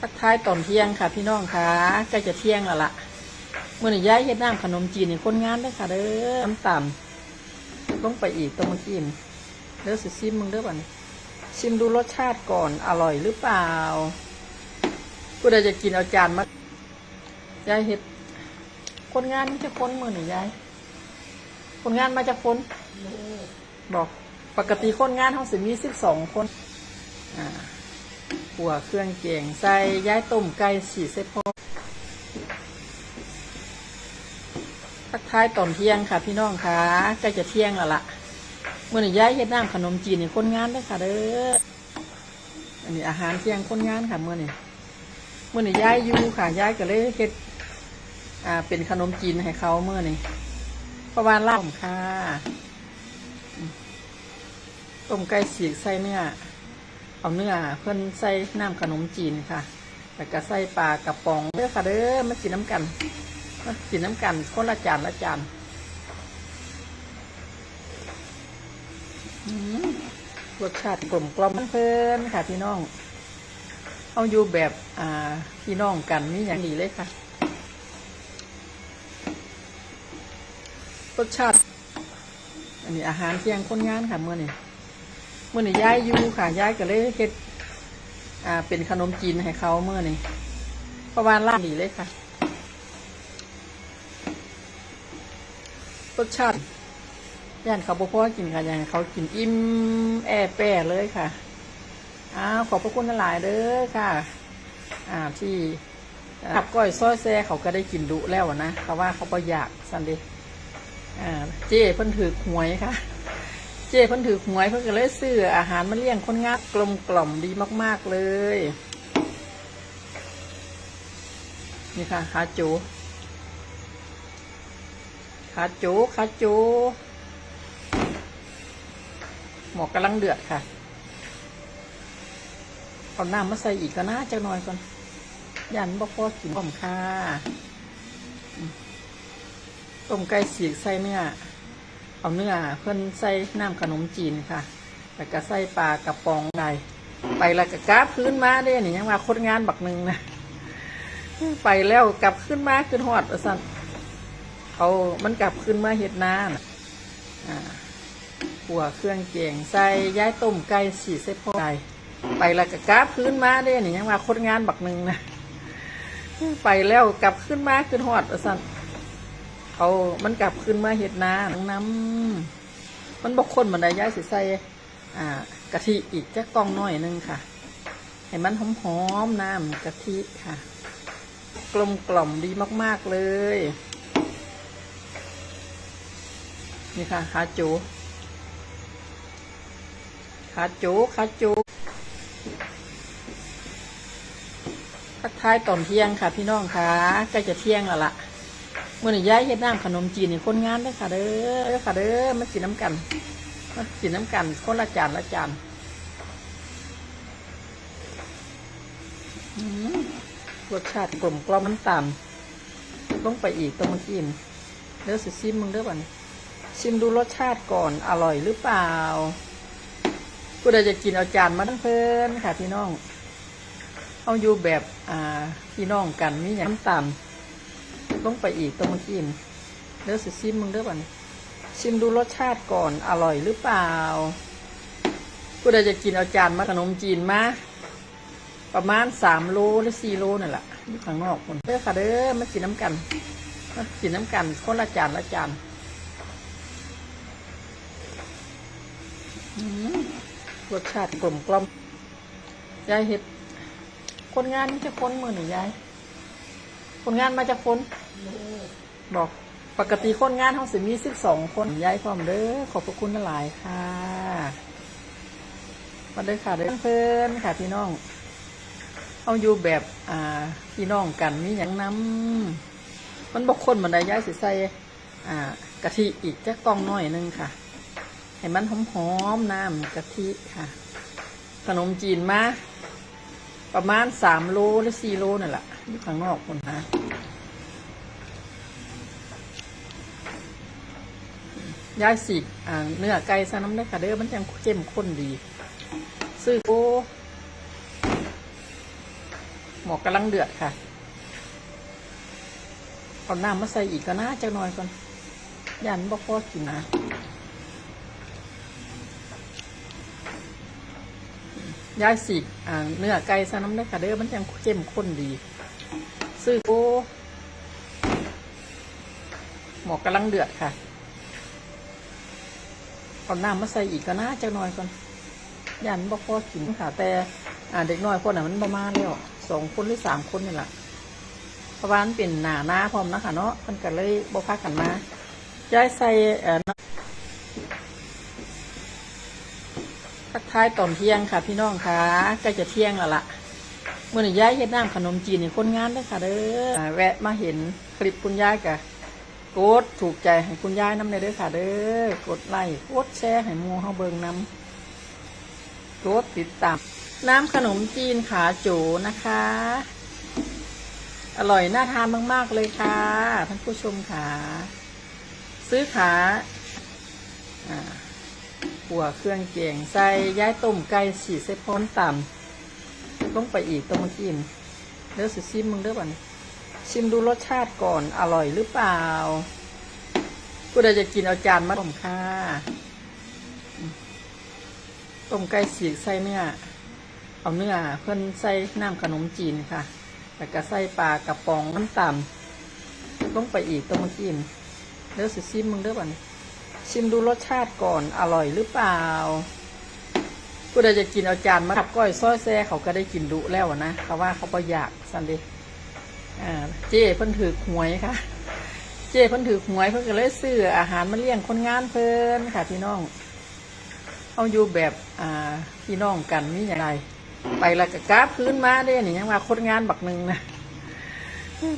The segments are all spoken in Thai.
ทักทายตอนเที่ยงค่ะ พี่น้องค่ะใกล้จะเที่ยงแล้วล่ะเมื่อนี้ย้ายเฮ็ดน้ำขนมจีนนี่คนงานเด้ค่ะเด้อน้ำตาลลงไปอีกตรงกินเด้อสิซิมมึงเด้อบ่นชิมดูรสชาติก่อนอร่อยหรือเปล่าผู้ใดจะกินเอาจานมาย้ายเฮ็ด คนงานมันจะคนมือนี่ย้าย คนงานมาจะคนบอก ปกติคนงานเขาสิมีสิบสองคน อ่า หัวเครื่องเกียงใส่ย้ายต้มไก่สี่เซตพอทักทายตอนเที่ยงค่ะ พี่น้องค่ะใกล้จะเที่ยงแล้วล่ะเมื่อนี้ย้ายเฮ็ดน้ำขนมจีนเนี่ยคนงานเด้ค่ะเด้ออันนี้อาหารเที่ยงคนงานค่ะเมื่อนี้เมื่อนี้ย้ายอยู่ค่ะย้ายก็เลยเฮ็ดอ่าเป็นขนมจีนให้เขาเมื่อนี้ประมาณล่าค่ะต้มไก่สีกใส่เนื้อ เอาเนื้อเพิ่นใส่น้ำขนมจีนค่ะแล้วก็ใส่ปลากระป๋องเด้อค่ะเด้อมากินน้ำกันมากินน้ำกันคนละจานละจานรสชาติกลมกล่อมเพลินค่ะพี่น้อง เอาอยู่แบบอ่าพี่น้องกันนี่อย่างดีเลยค่ะ รสชาติ อันนี้อาหารเที่ยงคนงานค่ะเมื่อนี้ เมื่อนี่ย้ายอยู่ค่ะย้ายก็เลยเฮ็ดอ่าเป็นขนมจีนให้เขาเมื่อนี่ประมาณล่าดีเลยค่ะรสชาติย่านเขาบ่พอกินค่ะอย่างเขากินอิ่มแอแปรเลยค่ะอ้าวขอบพระคุณหลายเด้อค่ะอ่าที่ขับก้อยซอยแซ่เขาก็ได้กินดุแล้วนะเขาว่าเขาประหยัดสันเดอ่าเจ้เพิ่นถือหวยค่ะ เจ้เพิ่นถือหวยเพิ่นก็เลยซื้ออาหารมาเลี้ยงคนงานกลมกล่อมดีมาก ๆ เลย นี่ค่ะขาจูขาจูขาจูหมอกกำลังเดือดค่ะเอาน้ำมาใส่อีกก็น่าจะน้อยก่อนยันบ่พอกินพร้อมค่ะต้มไก่สีกใส่เนื้อ เอาเนื้อเพิ่นใส่น้ำขนมจีนค่ะ แล้วก็ใส่ปลากระป๋องใดไปแล้วก็กราบพื้นมาเด้นี่ยังว่าคนงานบักหนึ่งนะไปแล้วกลับขึ้นมาขึ้นหอดสั่นเขามันกลับขึ้นมาเห็ดนาน่ะอ่าหัวเครื่องเกียงใส่ย้ายต้มไก่สี่เซตพอไก่ไปแล้วก็กราบพื้นมาเด้นี่ยังว่าคนงานบักหนึ่งนะไปแล้วกลับขึ้นมาขึ้นหอดสั่น เขามันกลับขึ้นมาเห็ดนาน้ำมันบกคนบันไดย้ายสิใส่อ่ากะทิอีกแจะกองน้อยหนึงค่ะ ให้มันหอมๆน้ำกะทิค่ะ กลมกล่อมดีมากๆเลย นี่ค่ะขาจูขาจูขาจูทักทายตอนเที่ยงค่ะ พี่น้องค่ะใกล้จะเที่ยงแล้วล่ะ มื่อนี้ย้ายเฮ็ดน้ำขนมจีนนี่คนงานเด้อค่ะเด้อเด้อค่ะเด้อมากินน้ำกันมากินน้ำกันคนละจานละจานรสชาติกลมกล่อมน้ำตาลลงไปอีกตรงมื่อกี้นี่เด้อสิซิมมึงเด้อบ่นชิมดูรสชาติก่อนอร่อยหรือเปล่าผู้ใดจะกินเอาจานมาทั้งเพลินค่ะพี่น้องเอาอยู่แบบอ่าพี่น้องกันนี่อย่างน้ำตาล ลงไปอีกตรงมื่อกี้นี่เด้อสิซิมมึงเด้อบ่นี่ชิมดูรสชาติก่อนอร่อยหรือเปล่าผู้ใดจะกินเอาจานมาขนมจีนมาประมาณสามโลหรือสี่โลนั่นแหละอยู่ข้างนอกคนเด้อค่ะเด้อมากินน้ำกันมากินน้ำกันคนละจานละจานรสชาติกลมกล่อมยายเห็ดคนงานนี่จะคนมือหนึ่งยาย คนงานมาจากคนบอกปกติคนงานเขาสิมีสิบสองคนย้ายพร้อมเด้อขอบพระคุณหลายค่ะมาเด้อค่ะเด้อเพื่อนค่ะพี่น้องเอาอยู่แบบอ่าพี่น้องกันนี่อย่างน้ำมันบอกคนบันไดย้ายสิใส่อ่ากะทิอีกจะกองน้อยหนึงค่ะให้มันหอมๆน้ำกะทิค่ะ ขนมจีนมาประมาณสามโลหรือสี่โลนั่นแหละ ข้างนอกคนนะย้ายสีกอ่าเนื้อไก่ใส่น้ำได้ค่ะเด้อมันจังเข้มข้นดี ซื้อโอหมอกกำลังเดือดค่ะเอาน้ำมาใส่อีกก็น่าจะน้อยก่อนยันบ่พอกินนะยายสีกอ่าเนื้อไก่ซะน้ำได้อค่ะเด้อมันยังเข้มข้นดี ซื้อโอหมอกกำลังเดือดค่ะเอาน้ำมาใส่อีกก็น่าจะน้อยก่อนยันบ่พอกินค่ะ แต่อ่าเด็กน้อยคนน่ะมันประมาณแล้วสองคนหรือสามคนนี่แหละเพราะว่ามันเป็นหนาหน้าพร้อมนะคะเนาะมันก็เลยบ่พากันมาย้ายใส่เอ่อทักทายตอนเที่ยงค่ะ พี่น้องค่ะใกล้จะเที่ยงแล้วล่ะ มื่อนี้ยายเฮ็ดน้ำขนมจีนให้คนงานเด้อค่ะเด้อแวะมาเห็นคลิปคุณยายกะกดถูกใจให้คุณยายน้ำในเด้อค่ะ เด้อกดไลค์กดแชร์ให้มูเฮาเบิงน้ำกดติดตาม น้ำขนมจีนขาโจนะคะ อร่อยน่าทานมาก ๆ เลยค่ะท่านผู้ชมค่ะซื้อขาอ่าหัวเครื่องเกียงใส่ย้ายต้มไก่สีเซฟอนต่ำ ต้องไปอีกตรงมากินเดี๋ยวสิซิมมึงเด้อบัดนชิมดูรสชาติก่อนอร่อยหรือเปล่าผู้ใดจะกินเอาจานมาต้มค่ะต้มไก่สีกใส่เนื้อเอาเนื้อเพิ่นใส่น้ำขนมจีนค่ะแล้วก็ใส่ปลากระป๋องน้ำตำต้องไปอีกตรงมากินเดี๋ยวสิซิมมึงเด้อบัดนชิมดูรสชาติก่อนอร่อยหรือเปล่า ผู้ใดจะกินเอาจานมาขับก้อยซ้อยแซ่เขาก็ได้กินดุแล้วนะเขาว่าเขาประหยัดสันเดอ่าเจ้เพิ่นถือหวยค่ะ เจ้เพิ่นถือหวยเพิ่นก็เลยซื้ออาหารมาเลี้ยงคนงานเพิ่นค่ะพี่น้องเอาอยู่แบบอ่าพี่น้องกันนี่อย่างไรไปแล้วก็กาบพื้นมาได้นี่ยังว่าคนงานบักหนึ่งนะ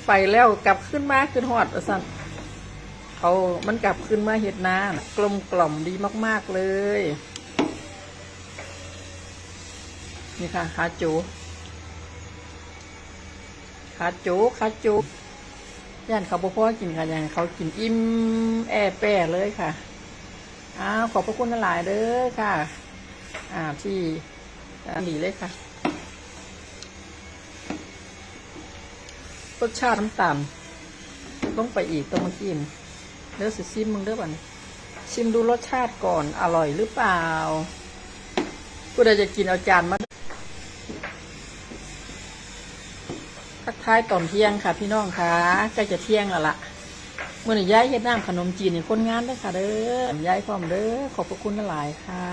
ไปแล้วกลับขึ้นมาขึ้นหอดสั่นเขามันกลับขึ้นมาเห็ดนานะกลมกล่อมดีมาก ๆ เลย นี่ค่ะขาจูขาจูขาจูย่านเขาบ่พ่อกินค่ะย่านเขากินอิ่มแอแป้เลยค่ะอ้าวขอบพระคุณหลายเด้อค่ะอ่าที่อ่าดีเลยค่ะรสชาติน้ำตาลต้องไปอีกต้องมากินเดี๋ยวสิซิมมึงเด้อบันชิมดูรสชาติก่อนอร่อยหรือเปล่าผู้ใดจะกินเอาจานมา ทักทายตอนเที่ยงค่ะ พี่น้องค่ะใกล้จะเที่ยงแล้วล่ะเมื่อนี้ย้ายเฮ็ดน้ำขนมจีนให้คนงานเด้ค่ะเด้อย้ายพร้อมเด้อขอบพระคุณหลายค่ะ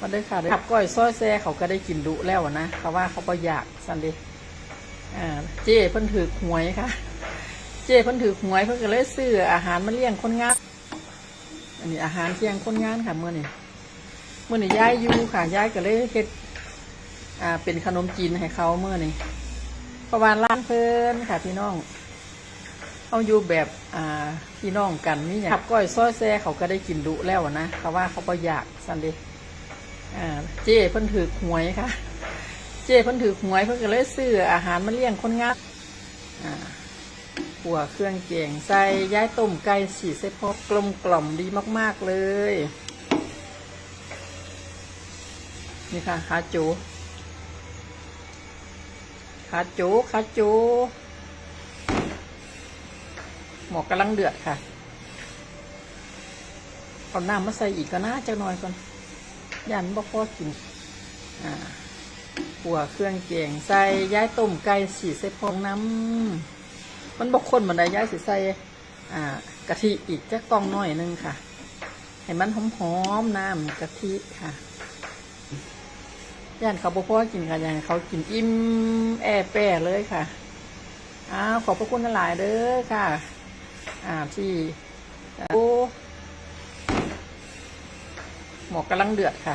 มาเด้อค่ะเด้อขับก้อยซ้อยแซ่เขาก็ได้กินดุแล้วนะเขาว่าเขาประหยัดสันเดอ่าเจ้เพิ่นถือหวยค่ะ เจ้เพิ่นถือหวยเพิ่นก็เลยซื้ออาหารมาเลี้ยงคนงาน อันนี้อาหารเที่ยงคนงานค่ะเมื่อนี้เมื่อนี้ย้ายอยู่ค่ะย้ายก็เลยเฮ็ด อ่าเป็นขนมจีนให้เขาเมื่อนี่ประมาณร้านเพิ่นค่ะพี่น้องเอาอยู่แบบอ่าพี่น้องกันนี่อย่างขับก้อยซ้อยแซ่เขาก็ได้กินดุแล้วนะเขาว่าเขาประหยัดสันเดอ่าเจ้เพิ่นถือหวยค่ะ เจ้เพิ่นถือหวยเพิ่นก็เลยซื้ออาหารมาเลี้ยงคนงานอ่าหัวเครื่องเกียงใส่ย้ายต้มไก่สีเส้นพอกลมกล่อมดีมาก ๆ เลย นี่ค่ะขาจู ขาจูขาจู หมอกกำลังเดือดค่ะ เอาน้ำมาใส่อีกก็น่าจะน้อยก่อน ยันบ่พอกิน อ่าหัวเครื่องเกียงใส่ย้ายต้มไก่สีใส่พองน้ำมันบกคนเหมือนใดย้ายสีใส่อ่ากะทิอีกจะกองน้อยนึงค่ะ ให้มันหอมๆน้ำกะทิค่ะ ย่านเขาบ่พ่อกินค่ะย่านเขากินอิ่มแอแป้เลยค่ะอ้าวขอบพระคุณหลายเด้อค่ะ อ่าที่โอ้หมอกกำลังเดือดค่ะ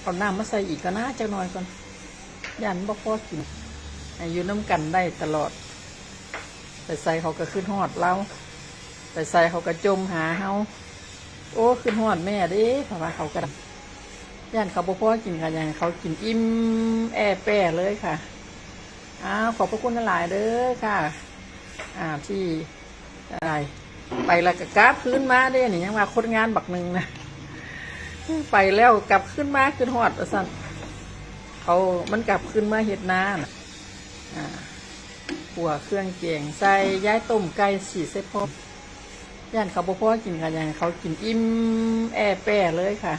เอาน้ำมาใส่อีกก็น่าจะน้อยก่อนย่านบ่พ่อกินอายุน้ำกันได้ตลอด แต่ใส่เขาก็ขึ้นหอดเราแต่ใส่เขาก็จมหาเฮาโอ้ขึ้นหอดแม่ด้เพราะว่าเขาก็ ย่านเขาบ่พ่อกินค่ะย่านเขากินอิ่มแอแป้เลยค่ะอ้าวขอบพระคุณหลายเด้อค่ะอ่าที่อะไรไปแล้วก็กราบพื้นมาได้นี่ยังว่าคนงานบักหนึ่งนะไปแล้วกลับขึ้นมาขึ้นหอดสั่นเขามันกลับขึ้นมาเห็ดนานะอ่าขัวเครื่องเกียงใส่ย้ายต้มไก่สีใส่พอย่านเขาบ่พอกินค่ะย่านเขากินอิ่มแอแปรเลยค่ะ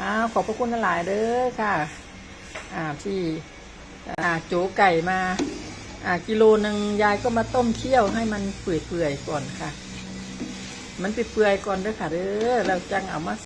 อ้าวขอบพระคุณหลายเด้อค่ะ อ่าที่อ่าโจไก่มา อ่ากิโลหนึ่งยายก็มาต้มเคี่ยวให้มันเปื่อยๆก่อนค่ะ มันเปื่อยๆก่อนเด้อค่ะเด้อเราจังเอามา